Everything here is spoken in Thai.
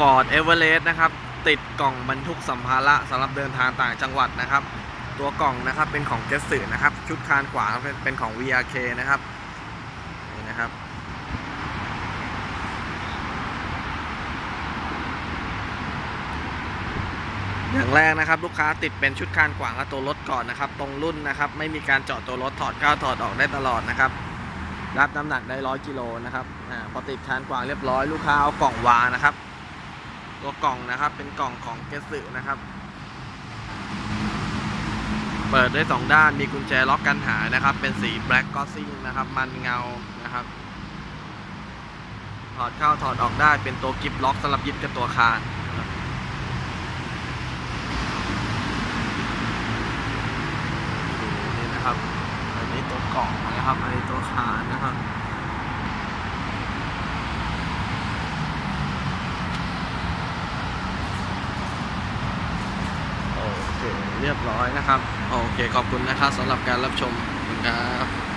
Ford Everest นะครับ ติดกล่องบรรทุกสัมภาระสำหรับเดินทางต่างจังหวัดนะครับ ตัวกล่องนะครับเป็นของเจสสึนะครับ ชุดคานขวาเป็นของ VRK นะครับนี่นะครับอย่างแรกนะครับลูกค้าติดเป็นชุดคานขวางกับตัวรถก่อนนะครับ ตรงรุ่นนะครับ ไม่มีการเจาะตัวรถถอดเข้าถอดออกได้ตลอดนะครับ รับน้ำหนักได้ร้อยกิโลนะครับอาพอติดคานขวางเรียบร้อยลูกค้าเอากล่องวางนะครับ ตัวกล่องนะครับ เป็นกล่องของเกสึนะครับ เปิดได้สองด้านมีกุญแจล็อกกันหายนะครับ เป็นสี black glossy นะครับ มันเงานะครับ ถอดเข้าถอดออกได้เป็นตัวกิฟล็อกสำหรับยึดกับตัวคานนะครับนี่นะครับ อันนี้ตัวกล่องนะครับ อันนี้ตัวคานนะครับ โอ เรียบร้อยนะครับ โอเคขอบคุณนะครับสำหรับการรับชมคุณครับ